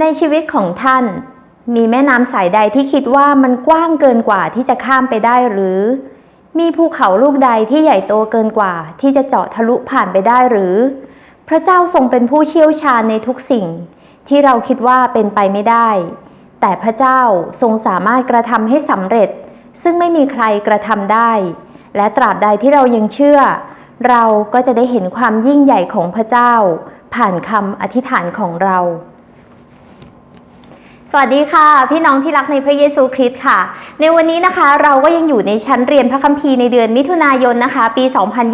ในชีวิตของท่าน มีแม่น้ำสายใดที่คิดว่ามันกว้างเกินกว่าที่จะข้ามไปได้หรือ มีภูเขาลูกใดที่ใหญ่โตเกินกว่า ที่จะเจาะทะลุผ่านไปได้หรือ พระเจ้าทรงเป็นผู้เชี่ยวชาญในทุกสิ่ง ที่เราคิดว่าเป็นไปไม่ได้ แต่พระเจ้าทรงสามารถกระทำให้สำเร็จ ซึ่งไม่มีใครกระทำได้ และตราบใดที่เรายังเชื่อ เราก็จะได้เห็นความยิ่งใหญ่ของพระเจ้า ผ่านคำอธิษฐานของเรา สวัสดีค่ะ พี่น้องที่รักในพระเยซูคริสต์ค่ะ ในวันนี้นะคะเราก็ยังอยู่ในชั้นเรียนพระคัมภีร์ในเดือนมิถุนายนนะคะ ปี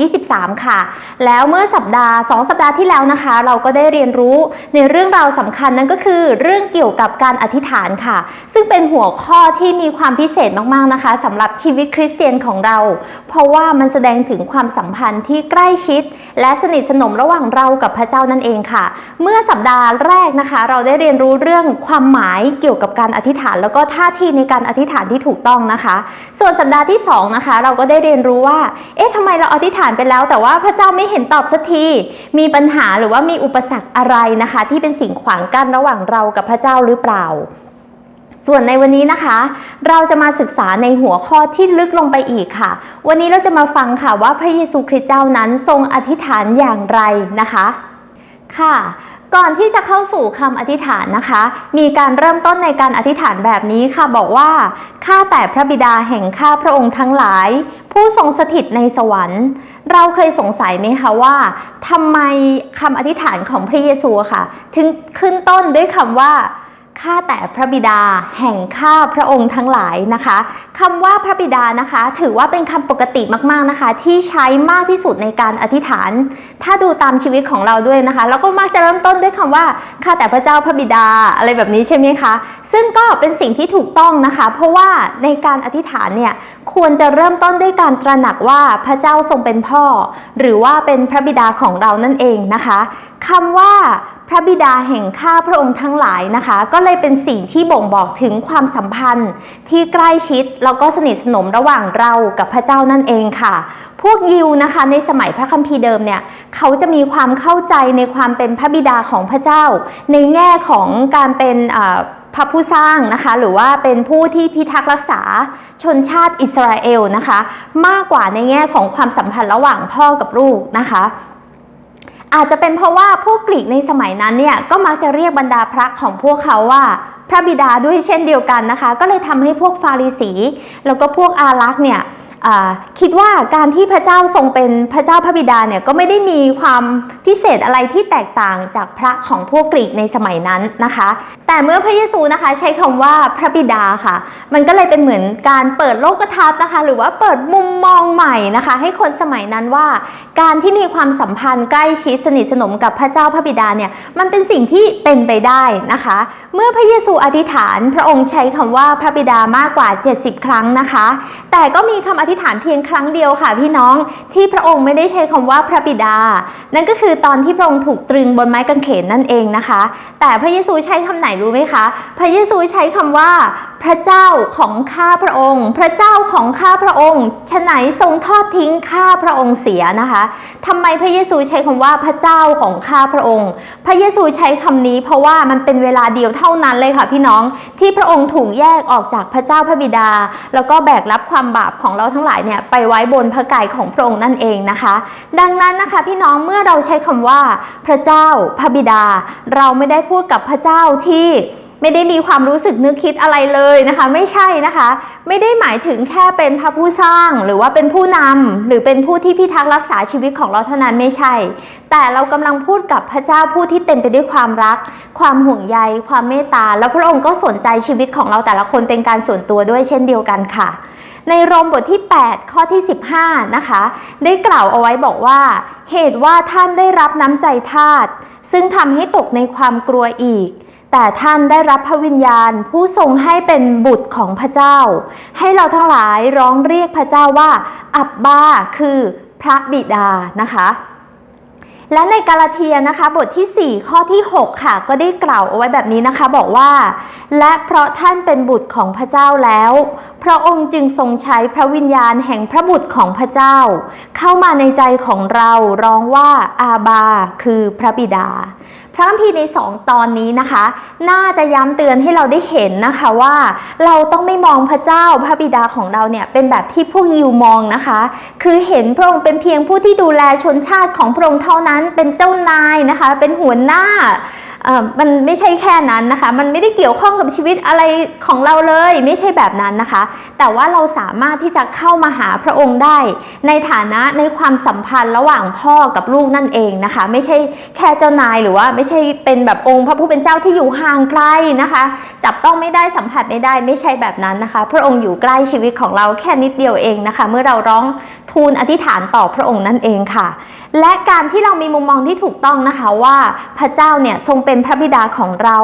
2023 ค่ะ แล้วเมื่อสัปดาห์ 2 สัปดาห์ที่แล้วนะคะ เราก็ได้เรียนรู้ในเรื่องราวสำคัญนั่นก็คือ เรื่องเกี่ยวกับการอธิษฐานค่ะ ซึ่งเป็นหัวข้อที่มีความพิเศษมากๆนะคะสำหรับชีวิตคริสเตียนของเรา เพราะว่ามันแสดงถึงความสัมพันธ์ที่ใกล้ชิด และสนิทสนมระหว่างเรากับพระเจ้านั่นเองค่ะ เมื่อสัปดาห์แรกนะคะ เราได้เรียนรู้เรื่องความหมายเกี่ยวกับการอธิษฐาน แล้วก็ท่าทีในการอธิษฐานที่ถูกต้องนะคะ ส่วนสัปดาห์ที่สองนะคะเราก็ได้เรียนรู้ว่า เอ๊ะทำไมเราอธิษฐานไปแล้ว แต่ว่าพระเจ้าไม่เห็นตอบสักทีมีปัญหาหรือว่ามีอุปสรรคอะไรนะคะ ที่เป็นสิ่งขวางกั้นระหว่างเรากับพระเจ้าหรือเปล่าส่วนในวันนี้นะคะ เราจะมาศึกษาในหัวข้อที่ลึกลงไปอีกค่ะ วันนี้เราจะมาฟังค่ะว่าพระเยซูคริสต์เจ้านั้นทรงอธิษฐานอย่างไรนะคะ ค่ะ ก่อนที่จะเข้าสู่คำอธิษฐานนะคะ มีการเริ่มต้นในการอธิษฐานแบบนี้ค่ะบอกว่า ข้าแต่พระบิดาแห่งข้าพระองค์ทั้งหลาย ผู้ทรงสถิตในสวรรค์ เราเคยสงสัยไหมคะว่าทำไมคำอธิษฐานของพระเยซูค่ะ ถึงขึ้นต้นด้วยคำว่า ข้าแต่พระบิดาแห่งข้าพระองค์ทั้งหลายนะคะคำว่าพระบิดานะคะ ถือว่าเป็นคำปกติมากๆนะคะ ที่ใช้มากที่สุดในการอธิษฐาน ถ้าดูตามชีวิตของเราด้วยนะคะเราก็มักจะเริ่มต้นด้วยคำว่าข้าแต่พระเจ้าพระบิดาอะไรแบบนี้ใช่ไหมคะซึ่งก็เป็นสิ่งที่ถูกต้องนะคะ เพราะว่าในการอธิษฐานเนี่ยควรจะเริ่มต้นด้วยการตระหนักว่าพระเจ้าทรงเป็นพ่อ หรือว่าเป็นพระบิดาของเรานั่นเองนะคะคำว่า พระบิดาแห่งข้าพระองค์ทั้งหลายนะคะ ก็เลยเป็นสิ่งที่บ่งบอกถึงความสัมพันธ์ที่ใกล้ชิดแล้วก็สนิทสนมระหว่างเรากับพระเจ้านั่นเองค่ะ พวกยิวนะคะ ในสมัยพระคัมภีร์เดิมเนี่ยเขาจะมีความเข้าใจในความเป็นพระบิดาของพระเจ้า ในแง่ของการเป็นพระผู้สร้างนะคะ หรือว่าเป็นผู้ที่พิทักษ์รักษาชนชาติอิสราเอลนะคะ มากกว่าในแง่ของความสัมพันธ์ระหว่างพ่อกับลูกนะคะ อาจจะเป็นเพราะว่าพวกกรีกในสมัยนั้นเนี่ยก็มักจะเรียกบรรดาพระของพวกเขาว่าพระบิดาด้วยเช่นเดียวกันนะคะ ก็เลยทำให้พวกฟาริสี แล้วก็พวกอารักษ์เนี่ย คิดว่าการที่พระเจ้าทรงเป็นพระเจ้าพระบิดาเนี่ยก็ไม่ได้มีความพิเศษอะไรที่แตกต่างจากพระของพวกกรีกในสมัยนั้นนะคะ แต่เมื่อพระเยซูนะคะใช้คำว่าพระบิดาค่ะ มันก็เลยเป็นเหมือนการเปิดโลกทัศน์นะคะ หรือว่าเปิดมุมมองใหม่นะคะ ให้คนสมัยนั้นว่า การที่มีความสัมพันธ์ใกล้ชิดสนิทสนมกับพระเจ้าพระบิดาเนี่ยมันเป็นสิ่งที่เป็นไปได้นะคะ เมื่อพระเยซูอธิษฐาน พระองค์ใช้คำว่าพระบิดามากกว่า 70 ครั้งนะคะ แต่ก็มีคำอธิษฐานเพียงครั้งเดียวค่ะพี่น้องที่พระองค์ไม่ได้ใช้คำว่าพระบิดา นั่นก็คือตอนที่พระองค์ถูกตรึงบนไม้กางเขนนั่นเองนะคะ แต่พระเยซูใช้คำไหนรู้ไหมคะ พระเยซูใช้คำว่า พระเจ้าของข้าพระองค์ พระเจ้าของข้าพระองค์ฉะไหนทรงทอดทิ้งข้าพระองค์เสียนะคะทำไมพระเยซูใช้คำว่าพระเจ้าของข้าพระองค์ พระเยซูใช้คำนี้เพราะว่ามันเป็นเวลาเดียวเท่านั้นเลยค่ะพี่น้องที่พระองค์ถูกแยกออกจากพระเจ้าพระบิดา แล้วก็แบกรับความบาปของเราทั้งหลายเนี่ยไปไว้บนพระกายของพระองค์นั่นเองนะคะ ดังนั้นนะคะพี่น้องเมื่อเราใช้คำว่าพระเจ้าพระบิดา เราไม่ได้พูดกับพระเจ้าที่ ไม่ได้มีความรู้สึกนึกคิดอะไรเลยนะคะ ไม่ใช่นะคะ ไม่ได้หมายถึงแค่เป็นพระผู้สร้าง หรือว่าเป็นผู้นำหรือเป็นผู้ที่พิทักษ์รักษาชีวิตของเราเท่านั้นไม่ใช่ แต่เรากำลังพูดกับพระเจ้าผู้ที่เต็มไปด้วยความรัก ความห่วงใย ความเมตตา แล้วพระองค์ก็สนใจชีวิตของเราแต่ละคนเป็นการส่วนตัวด้วยเช่นเดียวกันค่ะในโรมบทที่ 8 ข้อที่ 15 นะคะ ได้กล่าวเอาไว้บอกว่า เหตุว่าท่านได้รับน้ำใจทาสซึ่งทำให้ตกในความกลัวอีก แต่ท่านได้รับพระวิญญาณผู้ทรงให้เป็นบุตรของพระเจ้า ให้เราทั้งหลายร้องเรียกพระเจ้าว่า อับบาคือพระบิดานะคะและในกาลาเทียนะคะบทที่ 4 ข้อที่ 6 ค่ะ ก็ได้กล่าวเอาไว้แบบนี้นะคะ บอกว่า และเพราะท่านเป็นบุตรของพระเจ้าแล้ว พระองค์จึงทรงใช้พระวิญญาณแห่งพระบุตรของพระเจ้า เข้ามาในใจของเราร้องว่าอาบา คือพระบิดา พระคัมภีร์ในสองตอนนี้นะคะ น่าจะย้ำเตือนให้เราได้เห็นนะคะว่า เราต้องไม่มองพระเจ้าพระบิดาของเราเนี่ยเป็นแบบที่พวกยิวมองนะคะ คือเห็นพระองค์เป็นเพียงผู้ที่ดูแลชนชาติของพระองค์เท่านั้นเป็นเจ้านายนะคะ เป็นหัวหน้า มันไม่ใช่แค่นั้นนะคะ มันไม่ได้เกี่ยวข้องกับชีวิตอะไรของเราเลย ไม่ใช่แบบนั้นนะคะ แต่ว่าเราสามารถที่จะเข้ามาหาพระองค์ได้ ในฐานะในความสัมพันธ์ระหว่างพ่อกับลูกนั่นเองนะคะ ไม่ใช่แค่เจ้านายหรือว่าไม่ใช่เป็นแบบองค์พระผู้เป็นเจ้าที่อยู่ห่างไกลนะคะ จับต้องไม่ได้สัมผัสไม่ได้ ไม่ใช่แบบนั้นนะคะ พระองค์อยู่ใกล้ชีวิตของเราแค่นิดเดียวเองนะคะ เมื่อเราร้องทูลอธิษฐานต่อพระองค์นั่นเองค่ะ และการที่เรามีมุมมองที่ถูกต้องนะคะว่าพระเจ้าเนี่ยทรงเป็น็นพระบิดาของเรา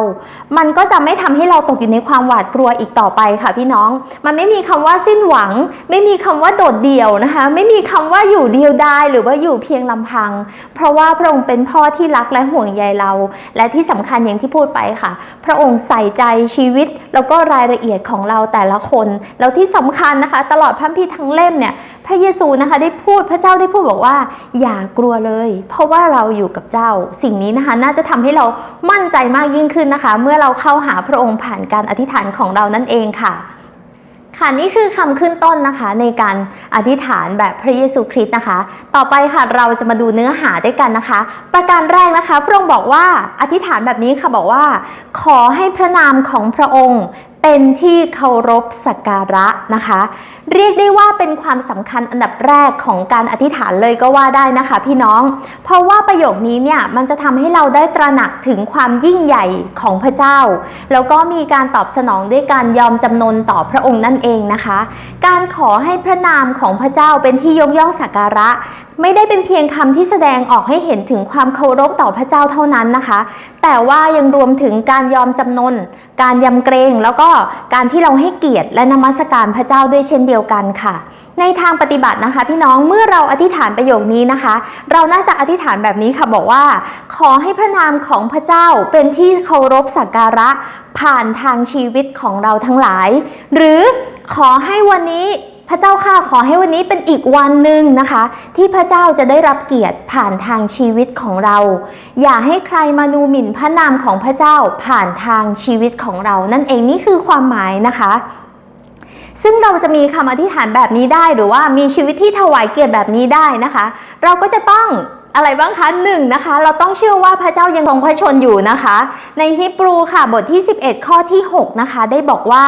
มันก็จะไม่ทำให้เราตกอยู่ในความหวาดกลัวอีกต่อไปค่ะพี่น้อง มันไม่มีคำว่าสิ้นหวัง ไม่มีคำว่าโดดเดี่ยวนะคะ ไม่มีคำว่าอยู่เดียวดายหรือว่าอยู่เพียงลำพัง เพราะว่าพระองค์เป็นพ่อที่รักและห่วงใยเรา และที่สำคัญอย่างที่พูดไปค่ะ พระองค์ใส่ใจชีวิต แล้วก็รายละเอียดของเราแต่ละคน แล้วที่สำคัญนะคะ ตลอดพระคัมภีร์ทั้งเล่มเนี่ย ระเยซูนะคะได้พูดพระเจ้าได้พูดบอกว่า อย่ากลัวเลย เพราะว่าเราอยู่กับเจ้า สิ่งนี้นะคะน่าจะทำให้เรามั่นใจมากยิ่งขึ้นนะคะ เมื่อเราเข้าหาพระองค์ผ่านการอธิษฐานของเรานั่นเองค่ะค่ะนี่คือคำขึ้นต้นนะคะในการอธิษฐานแบบพระเยซูคริสต์นะคะ ต่อไปค่ะเราจะมาดูเนื้อหาด้วยกันนะคะ ประการแรกนะคะ พระองค์บอกว่าอธิษฐานแบบนี้ค่ะบอกว่า ขอให้พระนามของพระองค์ เป็นที่เคารพสักการะนะคะ เรียกได้ว่าเป็นความสำคัญอันดับแรกของการอธิษฐานเลยก็ว่าได้นะคะ พี่น้อง เพราะว่าประโยคนี้เนี่ยมันจะทำให้เราได้ตระหนักถึงความยิ่งใหญ่ของพระเจ้า แล้วก็มีการตอบสนองด้วยการยอมจำนนต่อพระองค์นั่นเองนะคะ การขอให้พระนามของพระเจ้าเป็นที่ยกย่องสักการะ ไม่ได้เป็นเพียงคำที่แสดงออกให้เห็นถึงความเคารพต่อพระเจ้าเท่านั้นนะคะ แต่ว่ายังรวมถึงการยอมจำนนการยำเกรงแล้วก็การที่เราให้เกียรติและนมัสการพระเจ้าด้วยเช่นเดียวกันค่ะ ในทางปฏิบัตินะคะ พี่น้องเมื่อเราอธิษฐานประโยคนี้นะคะ เราน่าจะอธิษฐานแบบนี้ค่ะบอกว่า ขอให้พระนามของพระเจ้าเป็นที่เคารพสักการะผ่านทางชีวิตของเราทั้งหลาย หรือขอให้วันนี้ พระเจ้าข้าขอให้วันนี้เป็นอีกวันหนึ่งนะคะ ที่พระเจ้าจะได้รับเกียรติผ่านทางชีวิตของเรา อย่าให้ใครมาดูหมิ่นพระนามของพระเจ้าผ่านทางชีวิตของเรา นั่นเองนี่คือความหมายนะคะ ซึ่งเราจะมีคำอธิษฐานแบบนี้ได้หรือว่ามีชีวิตที่ถวายเกียรติแบบนี้ได้นะคะ เราก็จะต้อง อะไรบ้างคะหนึ่งนะคะ เราต้องเชื่อว่าพระเจ้ายังทรงพระชนอยู่นะคะ ในฮิบรูค่ะบทที่ 11 ข้อที่ 6 นะคะ ได้บอกว่า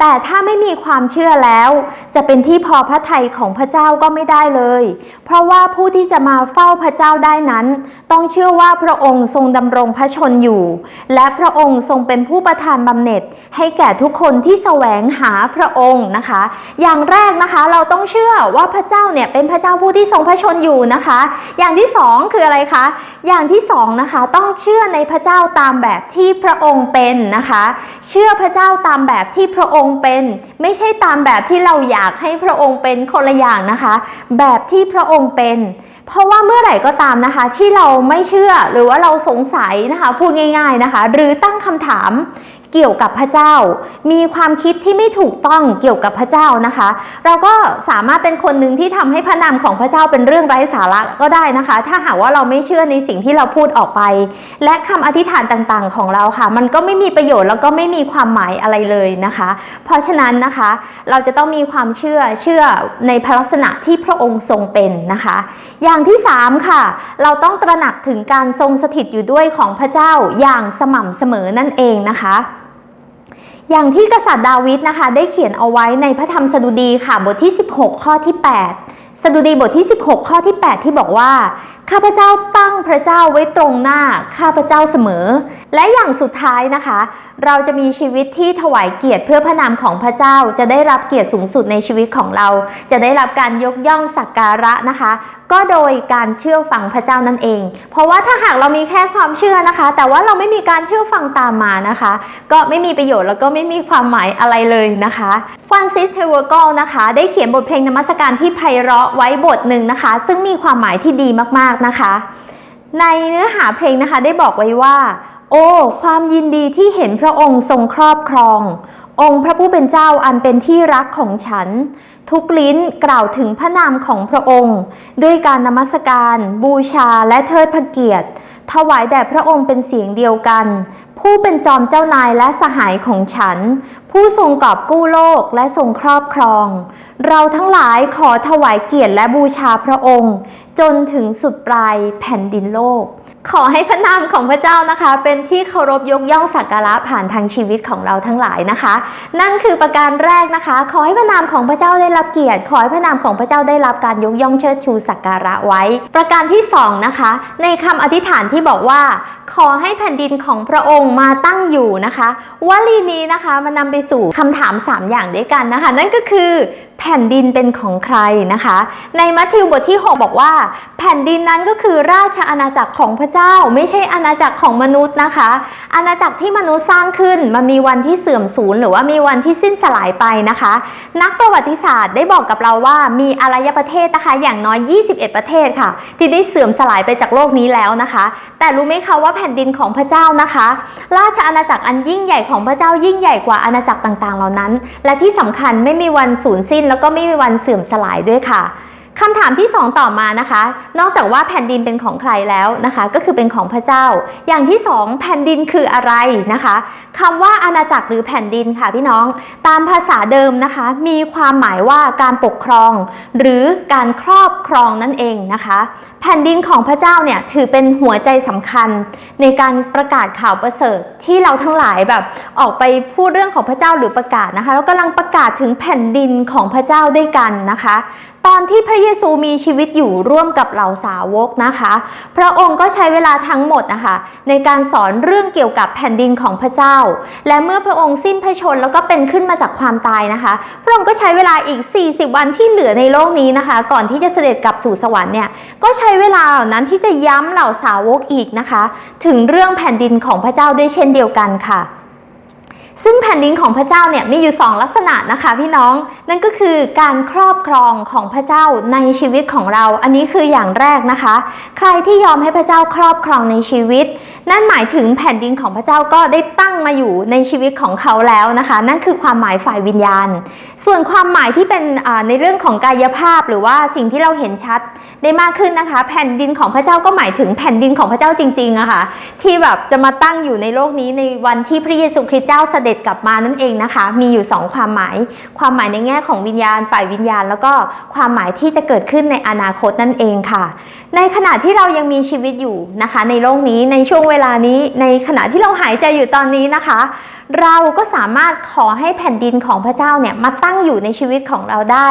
แต่ถ้าไม่มีความเชื่อแล้ว จะเป็นที่พอพระทัยของพระเจ้าก็ไม่ได้เลย เพราะว่าผู้ที่จะมาเฝ้าพระเจ้าได้นั้น ต้องเชื่อว่าพระองค์ทรงดำรงพระชนอยู่ และพระองค์ทรงเป็นผู้ประทานบำเหน็จ ให้แก่ทุกคนที่แสวงหาพระองค์นะคะ อย่างแรกนะคะ เราต้องเชื่อว่าพระเจ้าเนี่ยเป็นพระเจ้าผู้ที่ทรงพระชนอยู่นะคะ อย่างที่สองคืออะไรคะ อย่างที่สองนะคะต้องเชื่อในพระเจ้าตามแบบที่พระองค์เป็นนะคะ เชื่อพระเจ้าตามแบบที่พระองค์เป็น ไม่ใช่ตามแบบที่เราอยากให้พระองค์เป็นคนละอย่างนะคะ แบบที่พระองค์เป็น เพราะว่าเมื่อไหร่ก็ตามนะคะ ที่เราไม่เชื่อหรือว่าเราสงสัยนะคะ พูดง่าย ๆนะคะ หรือตั้งคำถาม เกี่ยวกับพระเจ้า มีความคิดที่ไม่ถูกต้องเกี่ยวกับพระเจ้านะคะ เราก็สามารถเป็นคนหนึ่งที่ทำให้พระนามของพระเจ้าเป็นเรื่องไร้สาระก็ได้นะคะ ถ้าหากว่าเราไม่เชื่อในสิ่งที่เราพูดออกไป และคำอธิษฐานต่างๆ ของเราค่ะ มันก็ไม่มีประโยชน์แล้วก็ไม่มีความหมายอะไรเลยนะคะ เพราะฉะนั้นนะคะ เราจะต้องมีความเชื่อเชื่อในพระลักษณะที่พระองค์ทรงเป็นนะคะ อย่างที่สามค่ะ เราต้องตระหนักถึงการทรงสถิตอยู่ด้วยของพระเจ้าอย่างสม่ำเสมอนั่นเองนะคะ อย่างที่กษัตริย์ดาวิดนะคะ ได้เขียนเอาไว้ในพระธรรมสดุดีค่ะบทที่ 16 ข้อที่ 8 สดุดีบทที่ 16 ข้อที่ 8 ที่บอกว่า ข้าพเจ้าตั้งพระเจ้าไว้ตรงหน้าข้าพเจ้าเสมอ และอย่างสุดท้ายนะคะ เราจะมีชีวิตที่ถวายเกียรติเพื่อพระนามของพระเจ้า จะได้รับเกียรติสูงสุดในชีวิตของเรา จะได้รับการยกย่องสักการะนะคะ ก็โดยการเชื่อฟังพระเจ้านั่นเอง เพราะว่าถ้าหากเรามีแค่ความเชื่อนะคะ แต่ว่าเราไม่มีการเชื่อฟังตามมานะคะ ก็ไม่มีประโยชน์แล้วก็ไม่มีความหมายอะไรเลยนะคะฟรานซิสเทเวอร์กลนะคะ ได้เขียนบทเพลงนมัสการที่ไพเราะไว้บทหนึ่งนะคะ ซึ่งมีความหมายที่ดีมากๆนะคะ ในเนื้อหาเพลงนะคะได้บอกไว้ว่า โอ้ ความยินดีที่เห็นพระองค์ทรงครอบครอง องค์พระผู้เป็นเจ้าอันเป็นที่รักของฉัน ทุกลิ้นกล่าวถึงพระนามของพระองค์ ด้วยการนมัสการ บูชาและเทิดพระเกียรติ ถวายแด่พระองค์เป็นเสียงเดียวกัน ผู้เป็นจอมเจ้านายและสหายของฉัน ผู้ทรงกอบกู้โลกและทรงครอบครอง เราทั้งหลายขอถวายเกียรติและบูชาพระองค์ จนถึงสุดปลายแผ่นดินโลก ขอให้พระนามของพระเจ้านะคะ เป็นที่เคารพยกย่องสักการะผ่านทางชีวิตของเราทั้งหลายนะคะ นั่นคือประการแรกนะคะ ขอให้พระนามของพระเจ้าได้รับเกียรติ ขอให้พระนามของพระเจ้าได้รับการยกย่องเชิดชูสักการะไว้ ประการที่สองนะคะ ในคำอธิษฐานที่บอกว่า ขอให้แผ่นดินของพระองค์มาตั้งอยู่นะคะวลีนี้นะคะมันนำไปสู่คำถาม 3 อย่างด้วยกันนะคะ นั่นก็คือ แผ่นดินเป็นของใครนะคะ ในมัทธิวบทที่ 6 บอกว่า แผ่นดินนั้นก็คือราชอาณาจักรของพระเจ้า ไม่ใช่อาณาจักรของมนุษย์นะคะ อาณาจักรที่มนุษย์สร้างขึ้นมันมีวันที่เสื่อมสูญหรือว่ามีวันที่สิ้นสลายไปนะคะ นักประวัติศาสตร์ได้บอกกับเราว่ามีอารยประเทศนะคะอย่างน้อย 21 ประเทศค่ะ ที่ได้เสื่อมสลายไปจากโลกนี้แล้วนะคะ แต่รู้ไหมคะว่าแผ่นดินของพระเจ้านะคะ ราชอาณาจักรอันยิ่งใหญ่ของพระเจ้ายิ่งใหญ่กว่าอาณาจักรต่างๆ เหล่านั้น และที่สำคัญไม่มีวันสูญสิ้นแล้วก็ไม่มีวันเสื่อมสลายด้วยค่ะ คำถามที่ 2 ต่อมานะคะ นอกจากว่าแผ่นดินเป็นของใครแล้วนะคะ ก็คือเป็นของพระเจ้า อย่างที่ 2 แผ่นดินคืออะไรนะคะคำว่าอาณาจักรหรือแผ่นดินค่ะพี่น้อง ตามภาษาเดิมนะคะ มีความหมายว่าการปกครอง หรือการครอบครองนั่นเองนะคะ แผ่นดินของพระเจ้าเนี่ยถือเป็นหัวใจสำคัญ ในการประกาศข่าวประเสริฐที่เราทั้งหลายแบบออกไปพูดเรื่องของพระเจ้าหรือประกาศนะคะแล้วกำลังประกาศถึงแผ่นดินของพระเจ้าด้วยกันนะคะ ตอนที่พระเยซูมีชีวิตอยู่ร่วมกับเหล่าสาวกนะคะ พระองค์ก็ใช้เวลาทั้งหมดนะคะ ในการสอนเรื่องเกี่ยวกับแผ่นดินของพระเจ้า และเมื่อพระองค์สิ้นพระชนแล้วก็เป็นขึ้นมาจากความตายนะคะ พระองค์ก็ใช้เวลาอีก 40 วันที่เหลือในโลกนี้นะคะ ก่อนที่จะเสด็จกลับสู่สวรรค์เนี่ยก็ใช้เวลาเหล่านั้นที่จะย้ำเหล่าสาวกอีกนะคะ ถึงเรื่องแผ่นดินของพระเจ้าด้วยเช่นเดียวกันค่ะ ซึ่งแผ่นดินของพระเจ้าเนี่ยมีอยู่2ลักษณะนะคะพี่น้องนั่นก็คือการครอบครองของพระเจ้าในชีวิตของเรา อันนี้คืออย่างแรกนะคะ ใครที่ยอมให้พระเจ้าครอบครองในชีวิต นั่นหมายถึงแผ่นดินของพระเจ้าก็ได้ ตั้งมาอยู่ในชีวิตของเขาแล้วนะคะ นั่นคือความหมายฝ่ายวิญญาณ ส่วนความหมายที่เป็นในเรื่องของกายภาพหรือว่าสิ่งที่เราเห็นชัดได้มากขึ้นนะคะ แผ่นดินของพระเจ้าก็หมายถึงแผ่นดินของพระเจ้าจริงๆอะค่ะที่แบบจะมาตั้งอยู่ในโลกนี้ในวันที่พระเยซูคริสต์เจ้าเสด็จกลับมานั่นเองนะคะ มีอยู่ 2 ความหมาย ความหมายในแง่ของวิญญาณฝ่ายวิญญาณ แล้วก็ความหมายที่จะเกิดขึ้นในอนาคตนั่นเองค่ะ ในขณะที่เรายังมีชีวิตอยู่นะคะ ในโลกนี้ในช่วงเวลานี้ในขณะที่เราหายใจอยู่ตอนนี้นะคะ เราก็สามารถขอให้แผ่นดินของพระเจ้าเนี่ยมาตั้งอยู่ในชีวิตของเราได้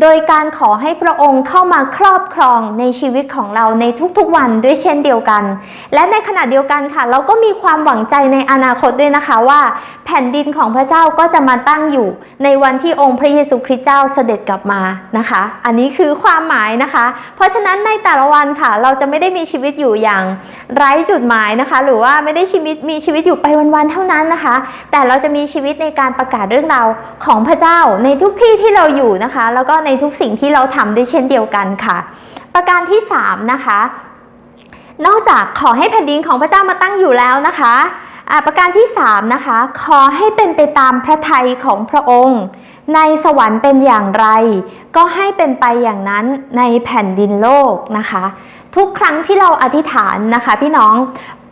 โดยการขอให้พระองค์เข้ามาครอบครองในชีวิตของเราในทุกๆวันด้วยเช่นเดียวกัน และในขณะเดียวกันค่ะ เราก็มีความหวังใจในอนาคตด้วยนะคะว่า แผ่นดินของพระเจ้าก็จะมาตั้งอยู่ ในวันที่องค์พระเยซูคริสต์เจ้าเสด็จกลับมานะคะ อันนี้คือความหมายนะคะ เพราะฉะนั้นในแต่ละวันค่ะ เราจะไม่ได้มีชีวิตอยู่อย่างไร้จุดหมายนะคะ หรือว่าไม่ได้ชีวิตมีชีวิตอยู่ไปวันๆเท่านั้นนะคะ แต่เราจะมีชีวิตในการประกาศเรื่องราวของพระเจ้าในทุกที่ที่เราอยู่นะคะ แล้วก็ในทุกสิ่งที่เราทำด้วยเช่นเดียวกันค่ะ ประการที่ 3 นะคะ นอกจากขอให้แผ่นดินของพระเจ้ามาตั้งอยู่แล้วนะคะอ่าประการที่ 3 นะคะ ขอให้เป็นไปตามพระทัยของพระองค์ ในสวรรค์เป็นอย่างไร ก็ให้เป็นไปอย่างนั้นในแผ่นดินโลกนะคะ ทุกครั้งที่เราอธิษฐานนะคะ พี่น้อง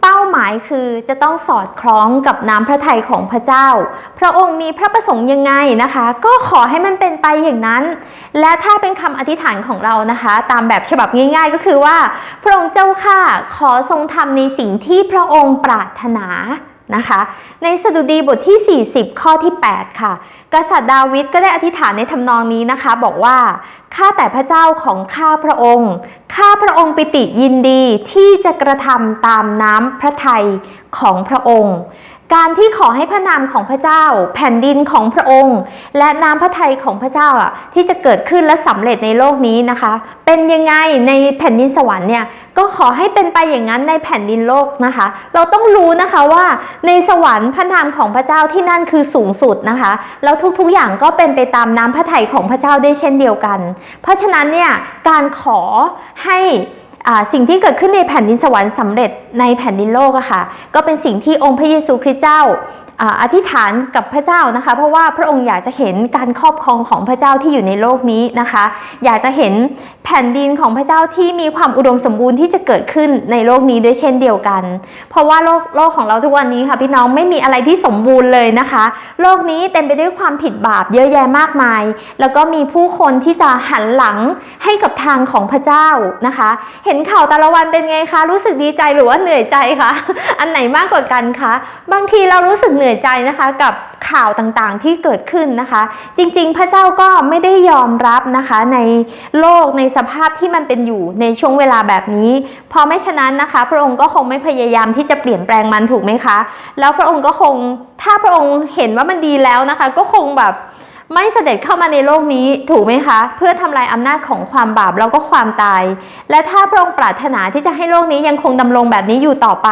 เป้าหมายคือจะต้องสอดคล้องกับน้ำพระทัยของพระเจ้า พระองค์มีพระประสงค์ยังไงนะคะ ก็ขอให้มันเป็นไปอย่างนั้น และถ้าเป็นคำอธิษฐานของเรานะคะ ตามแบบฉบับง่าย ๆ ก็คือว่า พระองค์เจ้าข้าขอทรงทำในสิ่งที่พระองค์ปรารถนา นะคะ ในสดุดีบทที่ 40 ข้อที่ 8 ค่ะ กษัตริย์ดาวิดก็ได้อธิษฐานในทำนองนี้นะคะ บอกว่าข้าแต่พระเจ้าของข้าพระองค์ ข้าพระองค์ปิติยินดีที่จะกระทำตามน้ำพระทัยของพระองค์ การที่ขอให้พระนามของพระเจ้า แผ่นดินของพระองค์ และน้ำพระทัยของพระเจ้าอะที่จะเกิดขึ้นและสำเร็จในโลกนี้นะคะ เป็นยังไงในแผ่นดินสวรรค์เนี่ยก็ขอให้เป็นไปอย่างนั้นในแผ่นดินโลกนะคะ เราต้องรู้นะคะว่าในสวรรค์พระนามของพระเจ้าที่นั่นคือสูงสุดนะคะ แล้วทุกๆอย่างก็เป็นไปตามน้ำพระทัยของพระเจ้าได้เช่นเดียวกัน เพราะฉะนั้นเนี่ยการขอให้ สิ่งที่เกิดขึ้นในแผ่นดินสวรรค์สำเร็จในแผ่นดินโลกอะค่ะ ก็เป็นสิ่งที่องค์พระเยซูคริสต์เจ้า อธิษฐานกับพระเจ้านะคะ เพราะว่าพระองค์อยากจะเห็นการครอบครองของพระเจ้าที่อยู่ในโลกนี้นะคะ อยากจะเห็นแผ่นดินของพระเจ้าที่มีความอุดมสมบูรณ์ที่จะเกิดขึ้นในโลกนี้ด้วยเช่นเดียวกัน เพราะว่าโลกโลกของเราทุกวันนี้ค่ะพี่น้องไม่มีอะไรที่สมบูรณ์เลยนะคะ โลกนี้เต็มไปด้วยความผิดบาปเยอะแยะมากมาย แล้วก็มีผู้คนที่จะหันหลังให้กับทางของพระเจ้านะคะ เห็นข่าวแต่ละวันเป็นไงคะรู้สึกดีใจหรือว่าเหนื่อยใจคะอันไหนมากกว่ากันคะบางทีเรารู้สึกเหนื่อยใจนะคะกับข่าวต่างๆที่เกิดขึ้นนะคะ จริงๆ พระเจ้าก็ไม่ได้ยอมรับนะคะในโลกในสภาพที่มันเป็นอยู่ในช่วงเวลาแบบนี้พอไม่ฉะนั้นนะคะ พระองค์ก็คงไม่พยายามที่จะเปลี่ยนแปลงมันถูกไหมคะ แล้วพระองค์ก็คงถ้าพระองค์เห็นว่ามันดีแล้วนะคะ ก็คงแบบ ไม่เสด็จเข้ามาในโลกนี้ถูกไหมคะ เพื่อทำลายอำนาจของความบาปแล้วก็ความตาย และถ้าพระองค์ปรารถนาที่จะให้โลกนี้ยังคงดำรงแบบนี้อยู่ต่อไป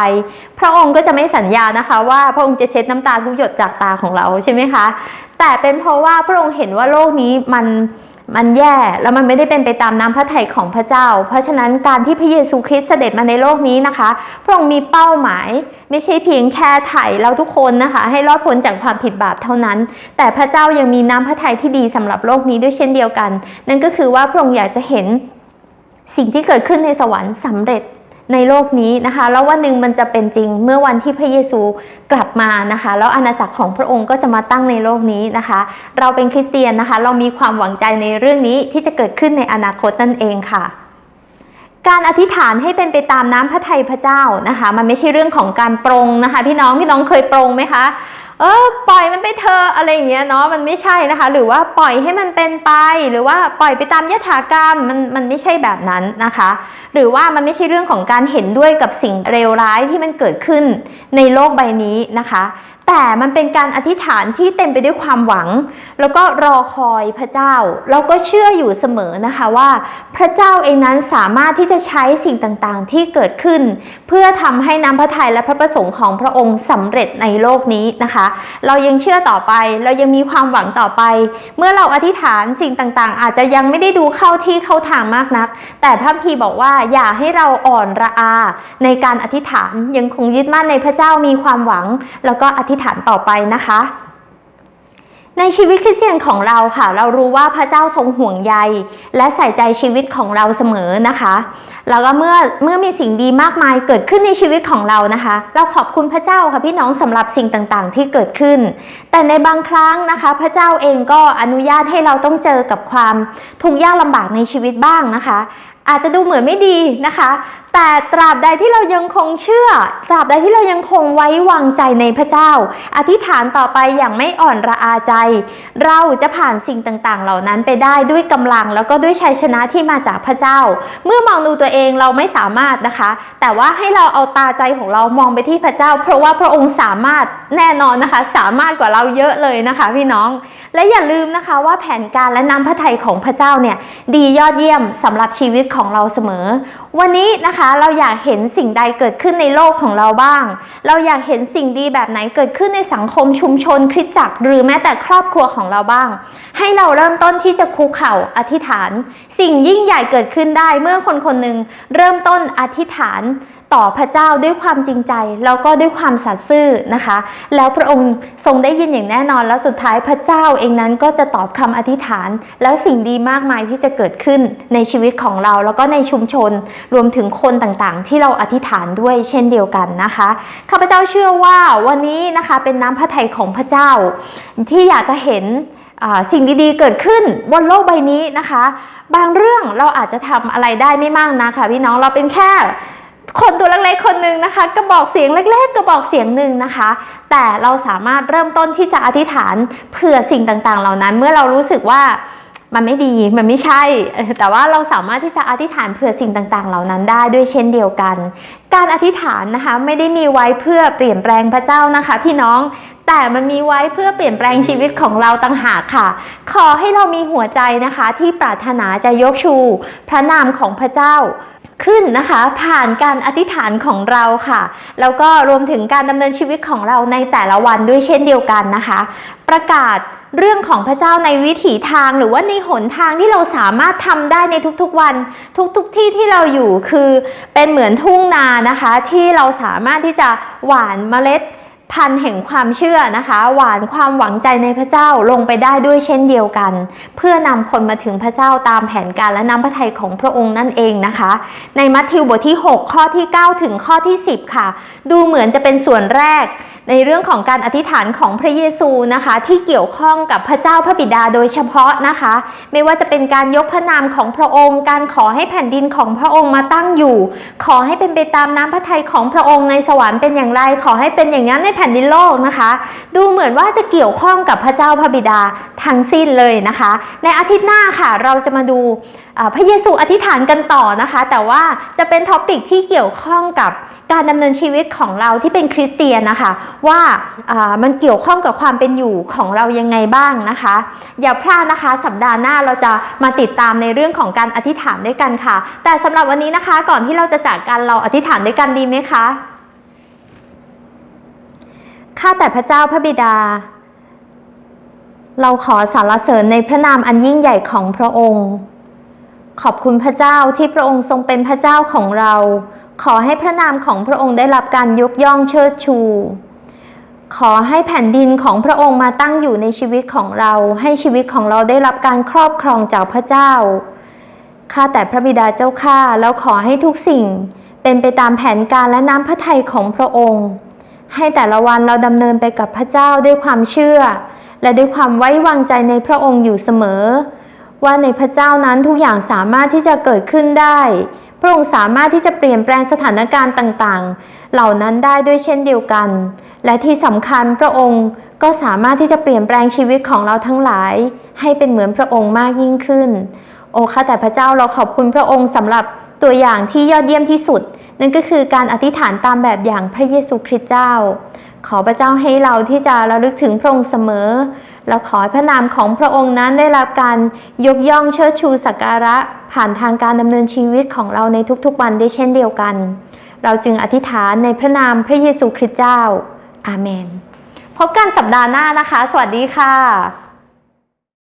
พระองค์ก็จะไม่สัญญานะคะ ว่าพระองค์จะเช็ดน้ำตาทุกหยดจากตาของเราใช่ไหมคะ แต่เป็นเพราะว่าพระองค์เห็นว่าโลกนี้มัน มันแย่แล้วมันไม่ได้เป็นไปตามน้ำพระทัยของพระเจ้า เพราะฉะนั้นการที่พระเยซูคริสต์เสด็จมาในโลกนี้นะคะ พระองค์มีเป้าหมาย ไม่ใช่เพียงแค่ไถ่เราทุกคนนะคะ ให้รอดพ้นจากความผิดบาปเท่านั้น แต่พระเจ้ายังมีน้ำพระทัยที่ดีสำหรับโลกนี้ด้วยเช่นเดียวกัน นั่นก็คือว่าพระองค์อยากจะเห็นสิ่งที่เกิดขึ้นในสวรรค์สำเร็จ ในโลกนี้นะคะ แล้ววันหนึ่งมันจะเป็นจริงเมื่อวันที่พระเยซูกลับมานะคะ แล้วอาณาจักรของพระองค์ก็จะมาตั้งในโลกนี้นะคะ เราเป็นคริสเตียนนะคะ เรามีความหวังใจในเรื่องนี้ที่จะเกิดขึ้นในอนาคตนั่นเองค่ะการอธิษฐานให้เป็นไปตามน้ำพระทัยพระเจ้านะคะ มันไม่ใช่เรื่องของการปรงนะคะ พี่น้องพี่น้องเคยปรงไหมคะ เออปล่อยมันไปเธออะไรอย่างเงี้ยเนาะมันไม่ใช่นะคะ หรือว่าปล่อยให้มันเป็นไป หรือว่าปล่อยไปตามยถากรรมมันมันไม่ใช่แบบนั้นนะคะ หรือว่ามันไม่ใช่เรื่องของการเห็นด้วยกับสิ่งเลวร้ายที่มันเกิดขึ้นในโลกใบนี้นะคะ แต่มันเป็นการอธิษฐานที่เต็มไปด้วยความหวัง แล้วก็รอคอยพระเจ้าแล้วก็เชื่ออยู่เสมอนะคะว่า พระเจ้าเองนั้นสามารถที่จะใช้สิ่งต่างๆ ที่เกิดขึ้น เพื่อทำให้น้ำพระทัยและพระประสงค์ของพระองค์สำเร็จในโลกนี้นะคะ เรายังเชื่อต่อไป เรายังมีความหวังต่อไป เมื่อเราอธิษฐานสิ่งต่างๆ อาจจะยังไม่ได้ดูเข้าที่เข้าทางมากนัก แต่พระพีบอกว่าอย่าให้เราอ่อนระอาในการอธิษฐานยังคงยึดมั่นในพระเจ้ามีความหวัง แล้วก็อธิษฐานต่อไปนะคะ ในชีวิตคริสเตียนของเราค่ะ เรารู้ว่าพระเจ้าทรงห่วงใย และใส่ใจชีวิตของเราเสมอนะคะ แล้วก็เมื่อเมื่อมีสิ่งดีมากมายเกิดขึ้นในชีวิตของเรานะคะ เราขอบคุณพระเจ้าค่ะพี่น้องสำหรับสิ่งต่างๆ ที่เกิดขึ้น แต่ในบางครั้งนะคะ พระเจ้าเองก็อนุญาตให้เราต้องเจอกับความทุกข์ยากลำบากในชีวิตบ้างนะคะ อาจจะดูเหมือนไม่ดีนะคะ แต่ตราบใดที่เรายังคงเชื่อ ตราบใดที่เรายังคงไว้วางใจในพระเจ้า อธิษฐานต่อไปอย่างไม่อ่อนระอาใจ เราจะผ่านสิ่งต่างๆ เหล่านั้นไปได้ด้วยกำลังแล้วก็ด้วยชัยชนะที่มาจากพระเจ้า เมื่อมองดูตัวเองเราไม่สามารถนะคะ แต่ว่าให้เราเอาตาใจของเรามองไปที่พระเจ้า เพราะว่าพระองค์สามารถแน่นอนนะคะ สามารถกว่าเราเยอะเลยนะคะ พี่น้อง และอย่าลืมนะคะว่าแผนการและน้ำพระทัยของพระเจ้าเนี่ยดียอดเยี่ยมสำหรับชีวิตของเราเสมอ วันนี้นะคะเราอยากเห็นสิ่งใดเกิดขึ้นในโลกของเราบ้าง เราอยากเห็นสิ่งดีแบบไหนเกิดขึ้นในสังคมชุมชนคริสตจักร หรือแม้แต่ครอบครัวของเราบ้าง ให้เราเริ่มต้นที่จะคุกเข่าอธิษฐาน สิ่งยิ่งใหญ่เกิดขึ้นได้เมื่อคนคนหนึ่งเริ่มต้นอธิษฐาน ต่อพระเจ้าด้วยความจริงใจ แล้วก็ด้วยความสัตย์ซื่อนะคะ แล้วพระองค์ทรงได้ยินอย่างแน่นอน แล้วสุดท้ายพระเจ้าเองนั้นก็จะตอบคำอธิษฐาน แล้วสิ่งดีมากมายที่จะเกิดขึ้นในชีวิตของเรา แล้วก็ในชุมชนรวมถึงคนต่างๆ ที่เราอธิษฐานด้วยเช่นเดียวกันนะคะข้าพเจ้าเชื่อว่าวันนี้นะคะเป็นน้ำพระทัยของพระเจ้า ที่อยากจะเห็นสิ่งดีๆ เกิดขึ้นบนโลกใบนี้นะคะ บางเรื่องเราอาจจะทำอะไรได้ไม่มากนะคะพี่น้องเราเป็นแค่ คนตัวเล็กๆคนหนึ่งนะคะกระบอกเสียงเล็กๆกระบอกเสียงหนึ่งนะคะ แต่เราสามารถเริ่มต้นที่จะอธิษฐานเผื่อสิ่งต่างๆ เหล่านั้น เมื่อเรารู้สึกว่ามันไม่ดีมันไม่ใช่ แต่ว่าเราสามารถที่จะอธิษฐานเผื่อสิ่งต่างๆ เหล่านั้นได้ด้วยเช่นเดียวกัน การอธิษฐานนะคะไม่ได้มีไว้เพื่อเปลี่ยนแปลงพระเจ้านะคะ พี่น้องแต่มันมีไว้เพื่อเปลี่ยนแปลงชีวิตของเราต่างหากค่ะ ขอให้เรามีหัวใจนะคะที่ปรารถนาจะยกชู พระนามของพระเจ้า ขึ้นนะคะผ่านการอธิษฐานของเราค่ะ แล้วก็รวมถึงการดำเนินชีวิตของเราในแต่ละวันด้วยเช่นเดียวกันนะคะ ประกาศเรื่องของพระเจ้าในวิถีทางหรือว่าในหนทางที่เราสามารถทำได้ในทุกๆวัน ทุกๆที่ที่เราอยู่คือเป็นเหมือนทุ่งนานะคะ ที่เราสามารถที่จะหว่านเมล็ด พันแห่งความเชื่อนะคะ หวานความหวังใจในพระเจ้าลงไปได้ด้วยเช่นเดียวกัน เพื่อนำคนมาถึงพระเจ้าตามแผนการและน้ำพระทัยของพระองค์นั่นเองนะคะ ในมัทธิวบทที่ 6 ข้อที่ 9 ถึงข้อที่ 10 ค่ะ ดูเหมือนจะเป็นส่วนแรก ในเรื่องของการอธิษฐานของพระเยซูนะคะ ที่เกี่ยวข้องกับพระเจ้าพระบิดาโดยเฉพาะนะคะ ไม่ว่าจะเป็นการยกพระนามของพระองค์ การขอให้แผ่นดินของพระองค์มาตั้งอยู่ ขอให้เป็นไปตามน้ำพระทัยของพระองค์ในสวรรค์เป็นอย่างไร ขอให้เป็นอย่างนั้นในผ่นดินโลกนะคะ ดูเหมือนว่าจะเกี่ยวข้องกับพระเจ้าพระบิดาทั้งสิ้นเลยนะคะ ในอาทิตย์หน้าค่ะเราจะมาดูพระเยซูอธิษฐานกันต่อนะคะ แต่ว่าจะเป็นท็อปิกที่เกี่ยวข้องกับการดำเนินชีวิตของเราที่เป็นคริสเตียนนะคะว่าอ่ามันเกี่ยวข้องกับความเป็นอยู่ของเรายังไงบ้างนะคะ อย่าพลาดนะคะ สัปดาห์หน้าเราจะมาติดตามในเรื่องของการอธิษฐานด้วยกันค่ะ แต่สำหรับวันนี้นะคะ ก่อนที่เราจะจากกันเราอธิษฐานด้วยกันดีไหมคะ ข้าแต่พระเจ้าพระบิดา เราขอสรรเสริญในพระนามอันยิ่งใหญ่ของพระองค์ ขอบคุณพระเจ้าที่พระองค์ทรงเป็นพระเจ้าของเรา ขอให้พระนามของพระองค์ได้รับการยกย่องเชิดชู ขอให้แผ่นดินของพระองค์มาตั้งอยู่ในชีวิตของเรา ให้ชีวิตของเราได้รับการครอบครองจากพระเจ้า ข้าแต่พระบิดาเจ้าข้าแล้วขอให้ทุกสิ่งเป็นไปตามแผนการและน้ำพระทัยของพระองค์ ให้แต่ละวันเราดำเนินไปกับพระเจ้าด้วยความเชื่อ และด้วยความไว้วางใจในพระองค์อยู่เสมอ ว่าในพระเจ้านั้นทุกอย่างสามารถที่จะเกิดขึ้นได้ พระองค์สามารถที่จะเปลี่ยนแปลงสถานการณ์ต่างๆ เหล่านั้นได้ด้วยเช่นเดียวกัน และที่สำคัญพระองค์ก็สามารถที่จะเปลี่ยนแปลงชีวิตของเราทั้งหลาย ให้เป็นเหมือนพระองค์มากยิ่งขึ้น โอ้ข้าแต่พระเจ้าเราขอบคุณพระองค์สำหรับตัวอย่างที่ยอดเยี่ยมที่สุด นั่นก็คือการอธิษฐานตามแบบอย่างพระเยซูคริสต์เจ้า ขอพระเจ้าให้เราที่จะระลึกถึงพระองค์เสมอ และขอให้พระนามของพระองค์นั้นได้รับการยกย่องเชิดชูสักการะ ผ่านทางการดำเนินชีวิตของเราในทุกๆวันได้เช่นเดียวกัน เราจึงอธิษฐานในพระนามพระเยซูคริสต์เจ้า อาเมน พบกันสัปดาห์หน้านะคะ สวัสดีค่ะ